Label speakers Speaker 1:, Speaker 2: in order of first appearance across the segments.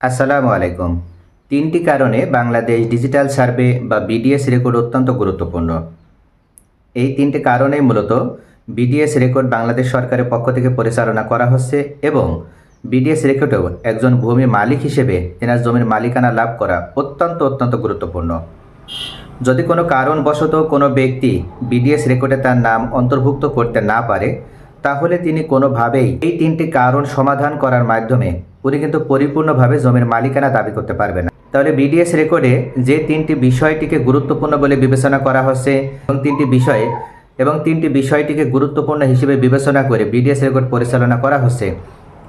Speaker 1: আসসালামু আলাইকুম। তিনটি কারণে বাংলাদেশ ডিজিটাল সার্ভে বা বিডিএস রেকর্ড অত্যন্ত গুরুত্বপূর্ণ। এই তিনটি কারণেই মূলত বিডিএস রেকর্ড বাংলাদেশ সরকারের পক্ষ থেকে পরিচালনা করা হচ্ছে এবং বিডিএস রেকর্ডেও একজন ভূমি মালিক হিসেবে তেনার জমির মালিকানা লাভ করা অত্যন্ত অত্যন্ত গুরুত্বপূর্ণ। যদি কোনো কারণবশত কোনো ব্যক্তি বিডিএস রেকর্ডে তার নাম অন্তর্ভুক্ত করতে না পারে, তাহলে তিনি কোনোভাবেই এই তিনটি কারণ সমাধান করার মাধ্যমে উনি কিন্তু পরিপূর্ণভাবে জমির মালিকানা দাবি করতে পারবে না। তাহলে বিডিএস রেকর্ডে যে তিনটি বিষয়টিকে গুরুত্বপূর্ণ বলে বিবেচনা করা হচ্ছে, এবং তিনটি বিষয়ে, এবং তিনটি বিষয়টিকে গুরুত্বপূর্ণ হিসেবে বিবেচনা করে বিডিএস রেকর্ড পরিচালনা করা হচ্ছে,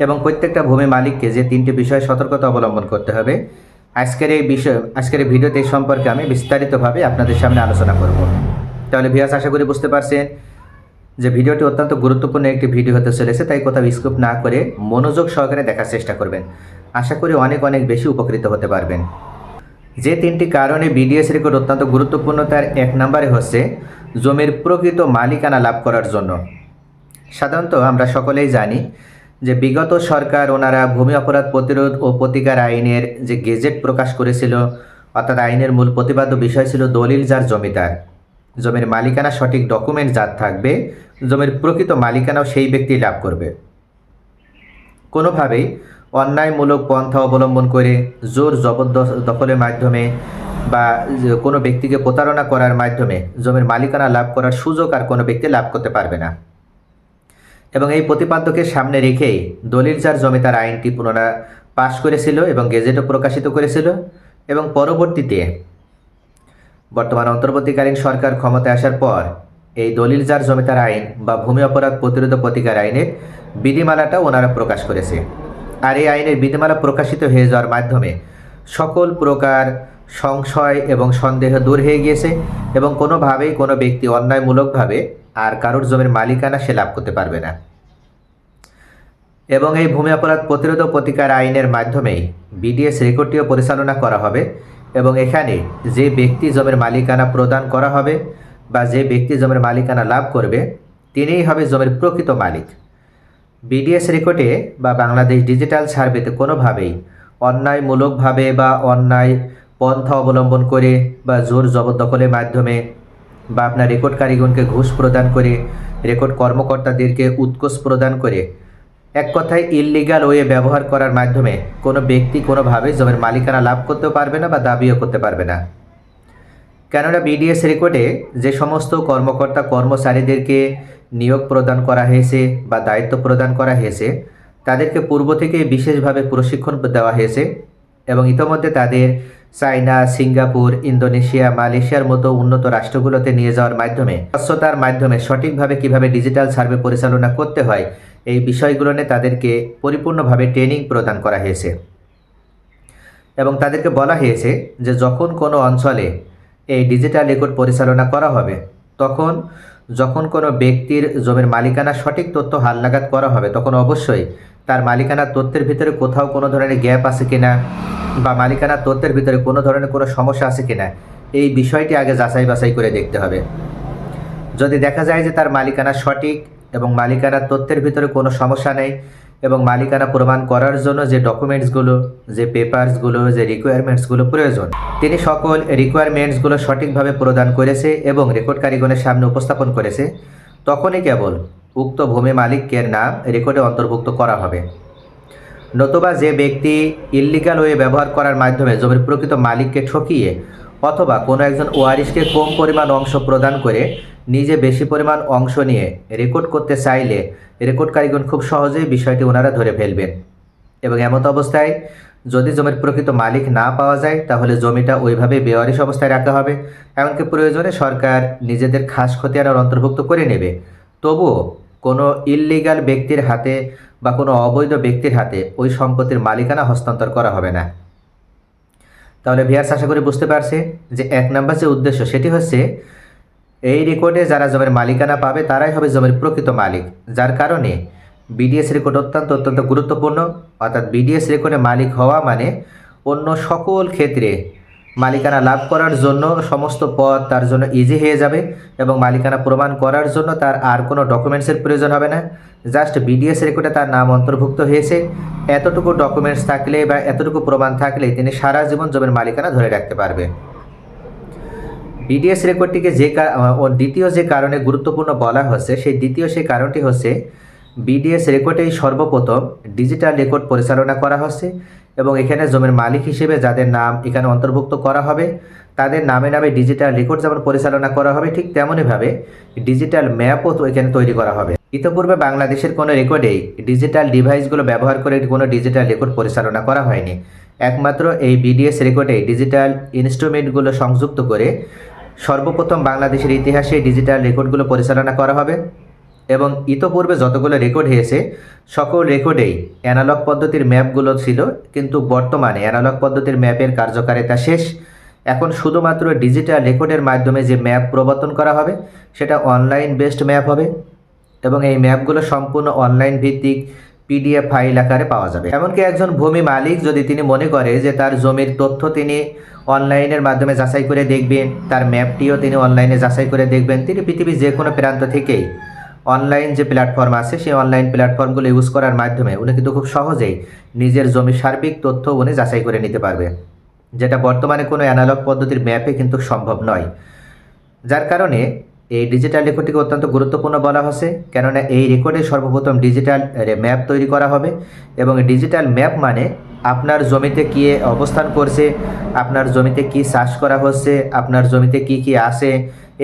Speaker 1: এবং প্রত্যেকটা ভূমি মালিককে যে তিনটি বিষয়ে সতর্কতা অবলম্বন করতে হবে, আজকের এই বিষয়, আজকের এই ভিডিওতে সম্পর্কে আমি বিস্তারিতভাবে আপনাদের সামনে আলোচনা করব। তাহলে ভিয়াস আশা করি বুঝতে পারছেন যে ভিডিওটি অত্যন্ত গুরুত্বপূর্ণ একটি ভিডিও হতে চলেছে, তাই কোথাও স্কুপ না করে মনোযোগ সহকারে দেখার চেষ্টা করবেন। আশা করি অনেক অনেক বেশি উপকৃত হতে পারবেন। যে তিনটি কারণে বিডিএস রেকর্ড অত্যন্ত গুরুত্বপূর্ণ, তার এক নম্বরে হচ্ছে জমির প্রকৃত মালিকানা লাভ করার জন্য। সাধারণত আমরা সকলেই জানি যে বিগত সরকার ওনারা ভূমি অপরাধ প্রতিরোধ ও প্রতিকার আইনের যে গেজেট প্রকাশ করেছিল, অর্থাৎ আইনের মূল প্রতিপাদ্য বিষয় ছিল দলিল যার জমিদার জমির মালিকানা সঠিক ডকুমেন্ট যার থাকবে, জমির প্রকৃত মালিকানাও সেই ব্যক্তি লাভ করবে। কোনোভাবেই অন্যায়মূলক পন্থা অবলম্বন করে জোর জবরদস্ত দখলের মাধ্যমে বা কোনো ব্যক্তিকে প্রতারণা করার মাধ্যমে জমির মালিকানা লাভ করার সুযোগ আর কোনো ব্যক্তি লাভ করতে পারবে না। এবং এই প্রতিপাদ্যকে সামনে রেখেই দলিল যার জমি তার আইনটি পুনরায় পাশ করেছিল এবং গেজেটও প্রকাশিত করেছিল এবং পরবর্তীতে বর্তমান অন্তর্বর্তীকালীন সরকার ক্ষমতায় আসার পর, এই দলিল যার জমিদার আইন বা ভূমি অপরাধ প্রতিরোধ প্রতিকার আইনের বিধিমালাটা ওনারা প্রকাশ করেছে। আর এই আইনের বিধিমালা প্রকাশিত হয়ে যাওয়ার মাধ্যমে সকল প্রকার সংশয় এবং সন্দেহ দূর হয়ে গিয়েছে এবং কোনোভাবেই কোনো ব্যক্তি অন্যায়মূলকভাবে আর কারোর জমির মালিকানা সে লাভ করতে পারবে না। এবং এই ভূমি অপরাধ প্রতিরোধ প্রতিকার আইনের মাধ্যমেই বিডিএস রেকর্ডটিও পরিচালনা করা হবে। এবং এখানে যে ব্যক্তি জমির মালিকানা প্রদান করা হবে বা যে ব্যক্তি জমির মালিকানা লাভ করবে, তিনিই হবে জমির প্রকৃত মালিক। বিডিএস রেকর্ডে বা বাংলাদেশ ডিজিটাল সার্ভেতে কোনোভাবেই অন্যায়মূলকভাবে বা অন্যায় পন্থা অবলম্বন করে বা জোর জবরদখলের মাধ্যমে বা আপনার রেকর্ড কারিগণকে ঘুষ প্রদান করে, রেকর্ড কর্মকর্তাদেরকে উৎকোষ প্রদান করে এক কথায় ইললিগাল ওয়ে ব্যবহার করার মাধ্যমে কোনো ব্যক্তি কোনোভাবে জমির মালিকানা লাভ করতেও পারবে না বা দাবিও করতে পারবে না। কেননা বিডিএস রেকর্ডে যে সমস্ত কর্মকর্তা কর্মচারীদেরকে নিয়োগ প্রদান করা হয়েছে বা দায়িত্ব প্রদান করা হয়েছে, তাদেরকে পূর্ব থেকে বিশেষভাবে প্রশিক্ষণ দেওয়া হয়েছে এবং ইতোমধ্যে তাদের চায়না, সিঙ্গাপুর, ইন্দোনেশিয়া, মালয়েশিয়ার মতো উন্নত রাষ্ট্রগুলোতে নিয়ে যাওয়ার মাধ্যমে, স্বচ্ছতার মাধ্যমে সঠিকভাবে কীভাবে ডিজিটাল সার্ভে পরিচালনা করতে হয় এই বিষয়গুলো নিয়ে তাদেরকে পরিপূর্ণভাবে ট্রেনিং প্রদান করা হয়েছে। এবং তাদেরকে বলা হয়েছে যে যখন কোনো অঞ্চলে এই ডিজিটাল রেকর্ড পরিচালনা করা হবে, তখন যখন কোনো ব্যক্তির জমির মালিকানা সঠিক তথ্য হালনাগাদ করা হবে, তখন অবশ্যই তার মালিকানা তথ্যের ভিতরে কোথাও কোনো ধরনের গ্যাপ আছে কিনা বা মালিকানা তথ্যের ভিতরে কোনো ধরনের কোনো সমস্যা আছে কিনা এই বিষয়টি আগে যাচাই বাছাই করে দেখতে হবে। যদি দেখা যায় যে তার মালিকানা সঠিক এবং মালিকানার তথ্যের ভিতরে কোনো সমস্যা নেই এবং মালিকানা প্রমাণ করার জন্য যে ডকুমেন্টসগুলো, যে পেপারসগুলো, যে রিকোয়ারমেন্টসগুলো প্রয়োজন, তিনি সকল রিকোয়ারমেন্টসগুলো সঠিকভাবে প্রদান করেছে এবং রেকর্ড কারিগণের সামনে উপস্থাপন করেছে, তখনই কেবল উক্ত ভূমি মালিকের নাম রেকর্ডে অন্তর্ভুক্ত করা হবে। নতুবা যে ব্যক্তি ইল্লিগাল ওয়ে ব্যবহার করার মাধ্যমে জমির প্রকৃত মালিককে ঠকিয়ে অথবা কোনো একজন ওয়ারিশকে কম পরিমাণ অংশ প্রদান করে নিজে বেশি পরিমাণ অংশ নিয়ে রেকর্ড করতে চাইলে রেকর্ড কারিগণ খুব সহজেই বিষয়টি ওনারা ধরে ফেলবেন। এবং এমত অবস্থায় যদি জমির প্রকৃত মালিক না পাওয়া যায়, তাহলে জমিটা ওইভাবে বেওয়ারিশ অবস্থায় রাখা হবে। এমনকি প্রয়োজনে সরকার নিজেদের খাস খতিয়ানের অন্তর্ভুক্ত করে নেবে। তবুও কোনো ইললিগাল ব্যক্তির হাতে বা কোনো অবৈধ ব্যক্তির হাতে ওই সম্পত্তির মালিকানা হস্তান্তর করা হবে না। তাহলে ভিয়ার্স, আশা করি বুঝতে পারছে যে এক নম্বর যে উদ্দেশ্য, সেটি হচ্ছে এই রেকর্ডে যারা জমির মালিকানা পাবে, তারাই হবে জমির প্রকৃত মালিক। যার কারণে বিডিএস রেকর্ড অত্যন্ত অত্যন্ত গুরুত্বপূর্ণ। অর্থাৎ বিডিএস রেকর্ডে মালিক হওয়া মানে অন্য সকল ক্ষেত্রে মালিকানা লাভ করার জন্য সমস্ত পথ তার জন্য ইজি হয়ে যাবে এবং মালিকানা প্রমাণ করার জন্য তার আর কোনো ডকুমেন্টসের প্রয়োজন হবে না। জাস্ট বিডিএস রেকর্ডে তার নাম অন্তর্ভুক্ত হয়েছে। এতটুকু ডকুমেন্টস থাকলে বা এতটুকু প্রমাণ থাকলে তিনি সারা জীবন জমির মালিকানা ধরে রাখতে পারবে। বিডিএস রেকর্ডটিকে যে ও দ্বিতীয় যে কারণে গুরুত্বপূর্ণ বলা হচ্ছে, সেই দ্বিতীয় সেই কারণটি হচ্ছে বিডিএস রেকর্ডেই সর্বপ্রথম ডিজিটাল রেকর্ড পরিচালনা করা হচ্ছে এবং এখানে জমির মালিক হিসেবে যাদের নাম এখানে অন্তর্ভুক্ত করা হবে, তাদের নামে নামে ডিজিটাল রেকর্ড যেমন পরিচালনা করা হবে, ঠিক তেমনইভাবে ডিজিটাল ম্যাপও এখানে তৈরি করা হবে। ইতোপূর্বে বাংলাদেশের কোনো রেকর্ডেই ডিজিটাল ডিভাইসগুলো ব্যবহার করে কোনো ডিজিটাল রেকর্ড পরিচালনা করা হয়নি। একমাত্র এই বিডিএস রেকর্ডে ডিজিটাল ইনস্ট্রুমেন্টগুলো সংযুক্ত করে সর্বপ্রথম বাংলাদেশের ইতিহাসে ডিজিটাল রেকর্ডগুলো পরিচালনা করা হবে এবং ইতোপূর্বে যতগুলো রেকর্ড হয়েছে, সকল রেকর্ডেই অ্যানালগ পদ্ধতির ম্যাপগুলো ছিল, কিন্তু বর্তমানে অ্যানালগ পদ্ধতির ম্যাপের কার্যকারিতা শেষ। এখন শুধুমাত্র ডিজিটাল রেকর্ডের মাধ্যমে যে ম্যাপ প্রবর্তন করা হবে, সেটা অনলাইন বেসড ম্যাপ হবে এবং এই ম্যাপগুলো সম্পূর্ণ অনলাইন ভিত্তিক পিডিএফ ফাইল আকারে পাওয়া যাবে। এমনকি একজন ভূমি মালিক যদি তিনি মনে করে যে তার জমির তথ্য তিনি অনলাইনের মাধ্যমে যাচাই করে দেখবেন, তার ম্যাপটিও তিনি অনলাইনে যাচাই করে দেখবেন, তিনি পৃথিবীর যে কোনো প্রান্ত থেকেই অনলাইন যে প্ল্যাটফর্ম আছে, সেই অনলাইন প্ল্যাটফর্মগুলো ইউজ করার মাধ্যমে উনি কিন্তু খুব সহজেই নিজের জমির সার্বিক তথ্য উনি যাচাই করে নিতে পারবে। যেটা বর্তমানে কোনো অ্যানালগ পদ্ধতির ম্যাপে কিন্তু সম্ভব নয়। যার কারণে এই ডিজিটাল রেকর্ডটিকে অত্যন্ত গুরুত্বপূর্ণ বলা হচ্ছে কেননা এই রেকর্ডে সর্বপ্রথম ডিজিটাল ম্যাপ তৈরি করা হবে এবং ডিজিটাল ম্যাপ মানে আপনার জমিতে কী অবস্থান করছে, আপনার জমিতে কি চাষ করা হচ্ছে, আপনার জমিতে কি কি আছে,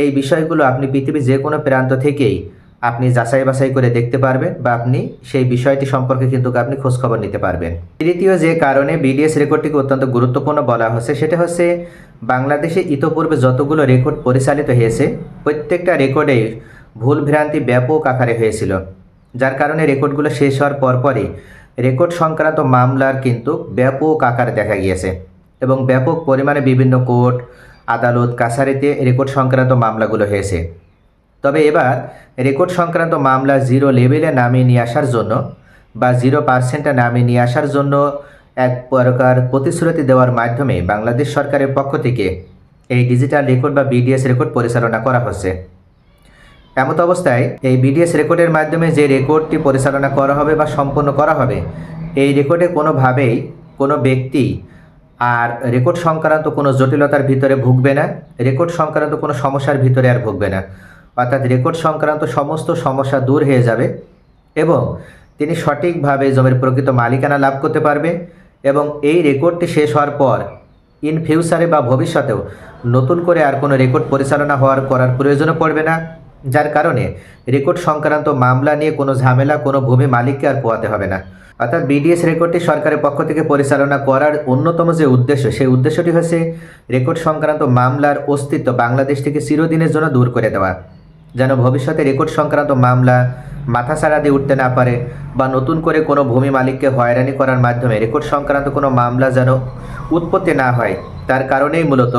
Speaker 1: এই বিষয়গুলো আপনি পৃথিবীর যে কোনো প্রান্ত থেকেই আপনি যাচাই বাছাই করে দেখতে পারবেন বা আপনি সেই বিষয়টি সম্পর্কে কিন্তু আপনি খোঁজখবর নিতে পারবেন। তৃতীয় যে কারণে বিডিএস রেকর্ডটিকে অত্যন্ত গুরুত্বপূর্ণ বলা হচ্ছে, সেটা হচ্ছে বাংলাদেশে ইতোপূর্বে যতগুলো রেকর্ড পরিচালিত হয়েছে, প্রত্যেকটা রেকর্ডে ভুল ভ্রান্তি ব্যাপক আকারে হয়েছিল, যার কারণে রেকর্ডগুলো শেষ হওয়ার পরপরই রেকর্ড সংক্রান্ত মামলার কিন্তু ব্যাপক আকারে দেখা গিয়েছে এবং ব্যাপক পরিমাণে বিভিন্ন কোর্ট, আদালত, কাছারিতে রেকর্ড সংক্রান্ত মামলাগুলো হয়েছে। তবে এবার রেকর্ড সংক্রান্ত মামলা জিরো লেভেলে নামিয়ে নিয়ে আসার জন্য বা জিরো পার্সেন্টে নামিয়ে নিয়ে আসার জন্য এক প্রকার প্রতিশ্রুতি দেওয়ার মাধ্যমে বাংলাদেশ সরকারের পক্ষ থেকে এই ডিজিটাল রেকর্ড বা বিডিএস রেকর্ড পরিচালনা করা হচ্ছে। এমত অবস্থায় এই বিডিএস রেকর্ডের মাধ্যমে যে রেকর্ডটি পরিচালনা করা হবে বা সম্পন্ন করা হবে, এই রেকর্ডে কোনোভাবেই কোনো ব্যক্তি আর রেকর্ড সংক্রান্ত কোনো জটিলতার ভিতরে ভুগবে না, রেকর্ড সংক্রান্ত কোনো সমস্যার ভিতরে আর ভুগবে না। অর্থাৎ রেকর্ড সংক্রান্ত সমস্ত সমস্যা দূর হয়ে যাবে এবং তিনি সঠিকভাবে জমির প্রকৃত মালিকানা লাভ করতে পারবে এবং এই রেকর্ডটি শেষ হওয়ার পর ইন ফিউচারে বা ভবিষ্যতেও নতুন করে আর কোনো রেকর্ড পরিচালনা হওয়ার করার প্রয়োজনও পড়বে না, যার কারণে রেকর্ড সংক্রান্ত মামলা নিয়ে কোনো ঝামেলা, কোনো ভূমি মালিককে আর পোয়াতে হবে না। অর্থাৎ বিডিএস রেকর্ডটি সরকারের পক্ষ থেকে পরিচালনা করার অন্যতম যে উদ্দেশ্য, সেই উদ্দেশ্যটি হচ্ছে রেকর্ড সংক্রান্ত মামলার অস্তিত্ব বাংলাদেশ থেকে চিরদিনের জন্য দূর করে দেওয়া। যেন ভবিষ্যতে রেকর্ড সংক্রান্ত মামলা মাথা মাথাছাড়া দিয়ে উঠতে না পারে বা নতুন করে কোনো ভূমি মালিককে হয়রানি করার মাধ্যমে রেকর্ড সংক্রান্ত কোনো মামলা যেন উৎপত্তি না হয়। তার কারণেই মূলত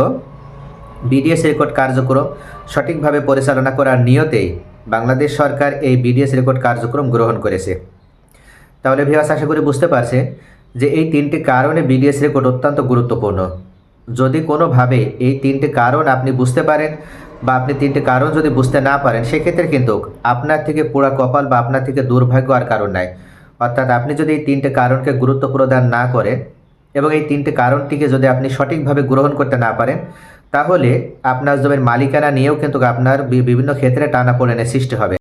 Speaker 1: বিডিএস রেকর্ড কার্যক্রম সঠিকভাবে পরিচালনা করার নিয়তেই বাংলাদেশ সরকার এই বিডিএস রেকর্ড কার্যক্রম গ্রহণ করেছে। তাহলে ভিওয়াস আশা করি বুঝতে পারছে যে এই তিনটি কারণে বিডিএস রেকর্ড অত্যন্ত গুরুত্বপূর্ণ। যদি কোনোভাবে এই তিনটি কারণ আপনি বুঝতে পারেন বা আপনি তিনটে কারণ যদি বুঝতে না পারেন, সেক্ষেত্রে কিন্তু আপনার থেকে পোড়া কপাল বা আপনার থেকে দুর্ভাগ্য আর কারণ নাই। অর্থাৎ আপনি যদি এই তিনটে কারণকে গুরুত্ব প্রদান না করেন এবং এই তিনটে কারণটিকে যদি আপনি সঠিকভাবে গ্রহণ করতে না পারেন, তাহলে আপনার জমির মালিকানা নিয়েও কিন্তু আপনার বিভিন্ন ক্ষেত্রে টানাপোড়েনের সৃষ্টি হবে।